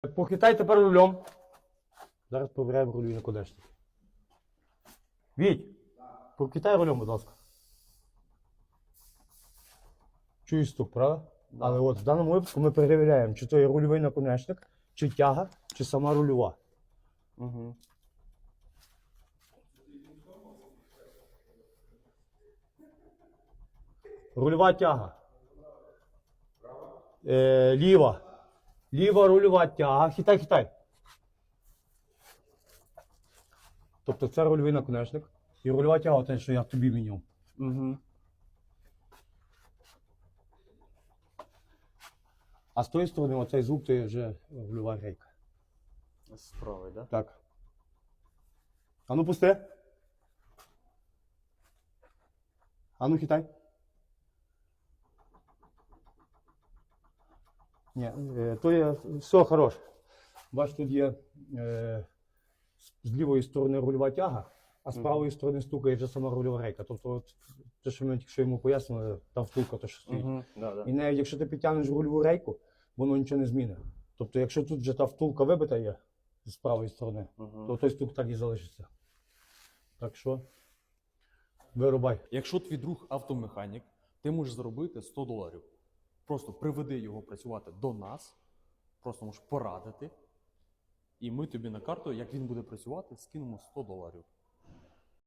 Похитай тепер рулем. Зараз провіряємо рулю наконечник. Віть, покитай рулем, будь ласка. Чуєш стук, правда? Але от в даному випадку ми перевіряємо, чи то є рульовий наконечник, чи тяга, чи сама рульова. Угу. Рульова тяга. Е, ліва. Ліва рульова тяга. Хитай, хитай. Тобто це рульовий наконечник. І рульова тяга, те, що я тобі міняв. Угу. А з тої сторони оцей звук то є вже рульова рейка. Справи, да? Так. А ну пусти. А ну хитай. Ні, е, то є все хорош. Бач, тут є е, з лівої сторони рульова тяга, а з правої сторони стукає вже сама рульова рейка. Тобто, от, те, що ми тільки що йому пояснили, там втулка то, що стоїть. Угу. Да, да. І навіть якщо ти підтягнеш рульову рейку, воно нічого не змінить. Тобто, якщо тут вже та втулка вибита є з правої сторони, Угу. то той стук так і залишиться. Так що вирубай. Якщо твій друг автомеханік, ти можеш заробити 100 доларів. Просто приведи його працювати до нас, просто можеш порадити, і ми тобі на карту, як він буде працювати, скинемо 100 доларів.